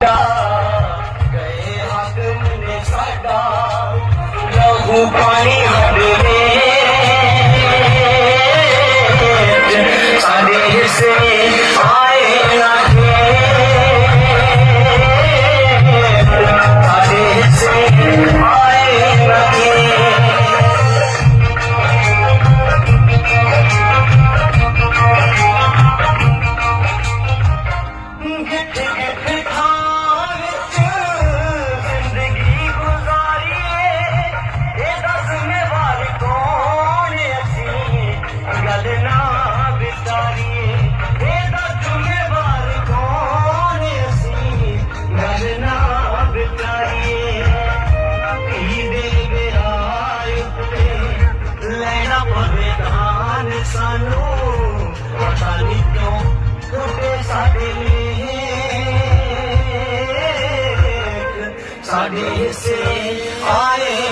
ਗਏ ਹਾਕਮ ਨੇ ਸਾਡਾ ਲਹੂ ਪਾਣੀ ਹੱਡਵੇ ਸਾਡੇ ਹਿੱਸੇ ਆਏ ਲੈਣਾ ਪਵੇ ਸਾਨੂੰ ਪਤਾ ਨਹੀਂ ਕਿਉਂ ਟੁੱਟੇ ਸਾਡੇ ਲਈ ਸਾਡੇ ਹਿੱਸੇ ਆਏ